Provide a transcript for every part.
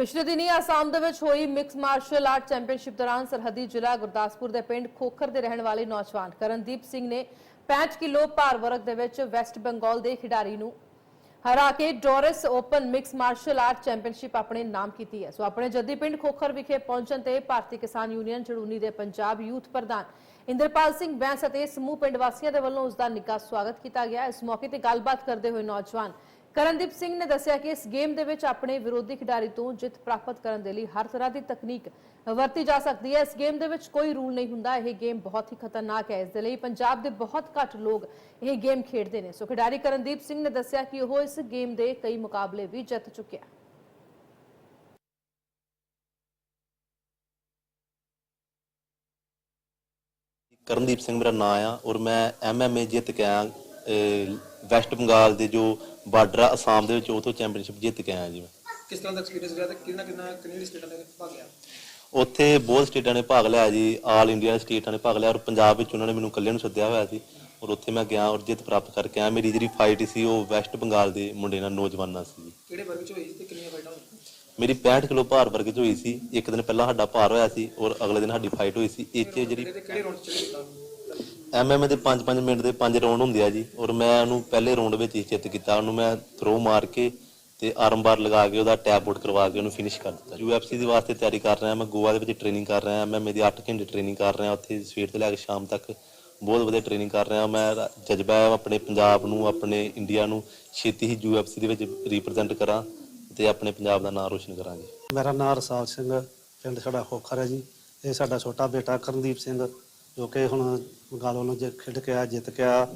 ਪਿਛਲੇ ਦਿਨੀ ਆਸਾਮ ਦੇ ਵਿੱਚ ਹੋਈ ਮਿਕਸ ਮਾਰਸ਼ਲ ਆਰਟ ਚੈਂਪੀਅਨਸ਼ਿਪ ਦੌਰਾਨ ਸਰਹੱਦੀ ਜ਼ਿਲ੍ਹਾ ਗੁਰਦਾਸਪੁਰ ਦੇ ਪਿੰਡ ਖੋਖਰ ਦੇ ਰਹਿਣ ਵਾਲੇ ਨੌਜਵਾਨ ਕਰਨਦੀਪ ਸਿੰਘ ਨੇ 5 ਕਿਲੋ ਭਾਰ ਵਰਗ ਦੇ ਵਿੱਚ ਵੈਸਟ ਬੰਗਾਲ ਦੇ ਖਿਡਾਰੀ ਨੂੰ ਹਰਾ ਕੇ Doris open mix martial art championship ਆਪਣੇ ਨਾਮ ਕੀਤੀ ਹੈ। ਸੋ ਆਪਣੇ ਜੱਦੀ ਪਿੰਡ ਖੋਖਰ ਵਿਖੇ ਪਹੁੰਚਣ ਤੇ ਭਾਰਤੀ ਕਿਸਾਨ ਯੂਨੀਅਨ ਚੜੂਨੀ ਦੇ ਪੰਜਾਬ ਯੂਥ ਪ੍ਰਧਾਨ ਇੰਦਰਪਾਲ ਸਿੰਘ ਬੈਂਸ ਅਤੇ ਸਮੂਹ ਪਿੰਡ ਵਾਸੀਆਂ ਦੇ ਵੱਲੋਂ ਉਸ ਦਾ ਨਿੱਘਾ ਸਵਾਗਤ ਕੀਤਾ ਗਿਆ। ਇਸ ਮੌਕੇ ਤੇ ਗੱਲਬਾਤ ਕਰਦੇ ਹੋਏ ਨੌਜਵਾਨ ਕਰਨਦੀਪ ਸਿੰਘ ਨੇ ਦੱਸਿਆ ਕਿ ਇਸ ਗੇਮ ਦੇ ਵਿੱਚ ਆਪਣੇ ਵਿਰੋਧੀ ਖਿਡਾਰੀ ਤੋਂ ਜਿੱਤ ਪ੍ਰਾਪਤ ਕਰਨ ਦੇ ਲਈ ਹਰ ਤਰ੍ਹਾਂ ਦੀ ਤਕਨੀਕ ਵਰਤੀ ਜਾ ਸਕਦੀ ਹੈ। ਇਸ ਗੇਮ ਦੇ ਵਿੱਚ ਕੋਈ ਰੂਲ ਨਹੀਂ ਹੁੰਦਾ। ਇਹ ਗੇਮ ਬਹੁਤ ਹੀ ਖਤਰਨਾਕ ਹੈ। ਇਸ ਦੇ ਲਈ ਪੰਜਾਬ ਦੇ ਬਹੁਤ ਘੱਟ ਲੋਕ ਇਹ ਗੇਮ ਖੇਡਦੇ ਨੇ। ਸੋ ਖਿਡਾਰੀ ਕਰਨਦੀਪ ਸਿੰਘ ਨੇ ਦੱਸਿਆ ਕਿ ਉਹ ਇਸ ਗੇਮ ਦੇ ਕਈ ਮੁਕਾਬਲੇ ਵੀ ਜਿੱਤ ਚੁੱਕਿਆ ਹੈ। ਕਰਨਦੀਪ ਸਿੰਘ ਮੇਰਾ ਨਾਮ ਆ ਔਰ ਮੈਂ ਐਮਐਮਏ ਜਿੱਤ ਕੇ ਆਇਆ। ਵੈਸਟ ਬੰਗਾਲ ਦੇ ਜੋ ਬਾਰਡਰ ਆ ਅਸਾਮ ਦੇ ਵਿੱਚ ਉਹ ਤੋਂ ਚੈਂਪੀਅਨਸ਼ਿਪ ਜਿੱਤ ਕੇ ਆਇਆ ਜੀ ਮੈਂ। ਕਿਸ ਤਰ੍ਹਾਂ ਦਾ ਐਕਸਪੀਰੀਅੰਸ ਰਿਹਾ ਤੇ ਕਿੰਨਾ ਕਿੰਨਾ ਕਿੰਨੀ ਸਟੇਟਾਂ ਦੇ ਭਾਗ ਲਿਆ? ਉੱਥੇ ਬਹੁਤ ਸਟੇਟਾਂ ਨੇ ਭਾਗ ਲਿਆ ਜੀ ਆਲ ਇੰਡੀਆ ਸਟੇਟਾਂ ਨੇ ਭਾਗ ਲਿਆ ਔਰ ਪੰਜਾਬ ਵਿੱਚ ਉਹਨਾਂ ਨੇ ਮੈਨੂੰ ਇਕੱਲੇ ਨੂੰ ਸੱਦਿਆ ਹੋਇਆ ਸੀ ਔਰ ਉੱਥੇ ਮੈਂ ਗਿਆ ਔਰ ਜਿੱਤ ਪ੍ਰਾਪਤ ਕਰਕੇ ਆਇਆ। ਮੇਰੀ ਜਿਹੜੀ ਫਾਈਟ ਸੀ ਉਹ ਵੈਸਟ ਬੰਗਾਲ ਦੇ ਮੁੰਡੇ ਨਾਲ ਨੌਜਵਾਨਾਂ ਸੀ। ਕਿਹੜੇ ਵਰਗ ਚ ਹੋਈ ਸੀ ਤੇ ਕਿੰਨੀਆਂ ਫਾਈਟਾਂ ਹੋਈਆਂ? ਮੇਰੀ 65 ਕਿਲੋ ਭਾਰ ਵਰਗ ਚ ਹੋਈ ਸੀ। ਇੱਕ ਦਿਨ ਪਹਿਲਾਂ ਸਾਡਾ ਭਾਰ ਹੋਇਆ ਸੀ ਔਰ ਅਗਲੇ ਦਿਨ ਸਾਡੀ ਫਾਈਟ ਹੋਈ ਸੀ। ਇਹ 'ਚ ਜਿਹੜੀ ਕਿਹੜੇ ਰਾਉਂਡ ਚ ਚੱਲੇ ਐਮਐਮਏ ਦੇ 5-5 ਮਿੰਟ ਦੇ 5 ਰਾਉਂਡ ਹੁੰਦੇ ਆ ਜੀ। ਔਰ ਮੈਂ ਉਹਨੂੰ ਪਹਿਲੇ ਰਾਉਂਡ ਵਿੱਚ ਹੀ ਜਿੱਤ ਕੀਤਾ। ਉਹਨੂੰ ਮੈਂ ਥਰੋ ਮਾਰ ਕੇ ਤੇ ਆਰਮ ਬਾਰ ਲਗਾ ਕੇ ਉਹਦਾ ਟੈਪ ਆਊਟ ਕਰਵਾ ਕੇ ਉਹਨੂੰ ਫਿਨਿਸ਼ ਕਰ ਦਿੱਤਾ। ਯੂਐਫਸੀ ਦੇ ਵਾਸਤੇ ਤਿਆਰੀ ਕਰ ਰਿਹਾ ਮੈਂ। ਗੋਆ ਦੇ ਵਿੱਚ ਟ੍ਰੇਨਿੰਗ ਕਰ ਰਿਹਾ। ਮੈਂ ਮੇਰੀ 8 ਘੰਟੇ ਟ੍ਰੇਨਿੰਗ ਕਰ ਰਿਹਾ। ਉੱਥੇ ਸਵੇਰ ਤੋਂ ਲੈ ਕੇ ਸ਼ਾਮ ਤੱਕ ਬਹੁਤ ਵਧੀਆ ਟ੍ਰੇਨਿੰਗ ਕਰ ਰਿਹਾ। ਮੈਂ ਜਜ਼ਬਾ ਹੈ ਆਪਣੇ ਪੰਜਾਬ ਨੂੰ, ਆਪਣੇ ਇੰਡੀਆ ਨੂੰ ਛੇਤੀ ਹੀ ਯੂਐਫਸੀ ਦੇ ਵਿੱਚ ਰਿਪਰੈਜ਼ੈਂਟ ਕਰਾਂ ਤੇ ਆਪਣੇ ਪੰਜਾਬ ਦਾ ਨਾਮ ਰੋਸ਼ਨ ਕਰਾਂਗੇ। ਮੇਰਾ ਨਾਮ ਰਸਾਲ ਸਿੰਘ ਪਿੰਡ ਸਾਡਾ ਖੋਖਰ ਹੈ ਜੀ। ਇਹ ਸਾਡਾ ਛੋਟਾ ਬੇਟਾ ਕਰਨਦੀਪ ਸਿੰਘ। ਜੋ ਕਿ ਹੁਣ ਬੰਗਾਲ ਵੱਲੋਂ ਜੇ ਖੇਡ ਕੇ ਆ, ਜਿੱਤ ਕੇ ਆ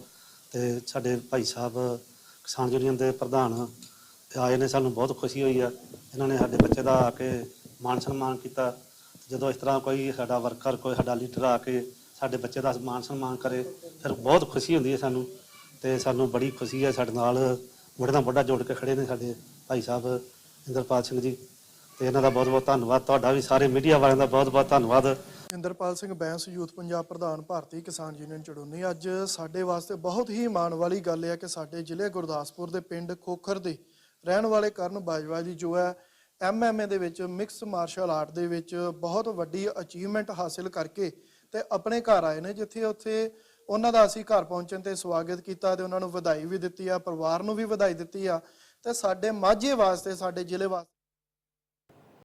ਤੇ ਸਾਡੇ ਭਾਈ ਸਾਹਿਬ ਕਿਸਾਨ ਯੂਨੀਅਨ ਦੇ ਪ੍ਰਧਾਨ ਆਏ ਨੇ, ਸਾਨੂੰ ਬਹੁਤ ਖੁਸ਼ੀ ਹੋਈ ਆ। ਇਹਨਾਂ ਨੇ ਸਾਡੇ ਬੱਚੇ ਦਾ ਆ ਕੇ ਮਾਨ ਸਨਮਾਨ ਕੀਤਾ। ਜਦੋਂ ਇਸ ਤਰ੍ਹਾਂ ਕੋਈ ਸਾਡਾ ਵਰਕਰ ਕੋਈ ਸਾਡਾ ਲੀਡਰ ਆ ਕੇ ਸਾਡੇ ਬੱਚੇ ਦਾ ਮਾਨ ਸਨਮਾਨ ਕਰੇ, ਫਿਰ ਬਹੁਤ ਖੁਸ਼ੀ ਹੁੰਦੀ ਹੈ ਸਾਨੂੰ ਤੇ ਸਾਨੂੰ ਬੜੀ ਖੁਸ਼ੀ ਹੈ ਸਾਡੇ ਨਾਲ ਮੋਢੇ ਨਾਲ ਮੋਢਾ ਜੋੜ ਕੇ ਖੜੇ ਨੇ ਸਾਡੇ ਭਾਈ ਸਾਹਿਬ ਇੰਦਰਪਾਲ ਸਿੰਘ ਜੀ। ਤੇ ਇਹਨਾਂ ਦਾ ਬਹੁਤ ਬਹੁਤ ਧੰਨਵਾਦ। ਤੁਹਾਡਾ ਵੀ ਸਾਰੇ ਮੀਡੀਆ ਵਾਲਿਆਂ ਦਾ ਬਹੁਤ ਬਹੁਤ ਧੰਨਵਾਦ। ਇੰਦਰਪਾਲ ਸਿੰਘ ਬੈਂਸ, ਯੂਥ ਪੰਜਾਬ ਪ੍ਰਧਾਨ ਭਾਰਤੀ ਕਿਸਾਨ ਯੂਨੀਅਨ ਚੜੂਨੀ। ਅੱਜ ਸਾਡੇ ਵਾਸਤੇ ਬਹੁਤ ਹੀ ਮਾਣ ਵਾਲੀ ਗੱਲ ਹੈ ਕਿ ਸਾਡੇ ਜ਼ਿਲ੍ਹੇ ਗੁਰਦਾਸਪੁਰ ਦੇ ਪਿੰਡ ਖੋਖਰ ਦੇ ਰਹਿਣ ਵਾਲੇ ਕਰਨ ਬਾਜਵਾ ਜੀ, ਜੋ ਹੈ ਐਮਐਮਏ ਦੇ ਵਿੱਚ ਮਿਕਸ ਮਾਰਸ਼ਲ ਆਰਟ ਦੇ ਵਿੱਚ ਬਹੁਤ ਵੱਡੀ ਅਚੀਵਮੈਂਟ ਹਾਸਿਲ ਕਰਕੇ ਤੇ ਆਪਣੇ ਘਰ ਆਏ ਨੇ, ਜਿੱਥੇ ਉੱਥੇ ਉਹਨਾਂ ਦਾ ਅਸੀਂ ਘਰ ਪਹੁੰਚਣ ਤੇ ਸਵਾਗਤ ਕੀਤਾ ਤੇ ਉਹਨਾਂ ਨੂੰ ਵਧਾਈ ਵੀ ਦਿੱਤੀ ਆ, ਪਰਿਵਾਰ ਨੂੰ ਵੀ ਵਧਾਈ ਦਿੱਤੀ ਆ। ਤੇ ਸਾਡੇ ਮਾਝੇ ਵਾਸਤੇ, ਸਾਡੇ ਜ਼ਿਲ੍ਹੇ ਵਾਸਤੇ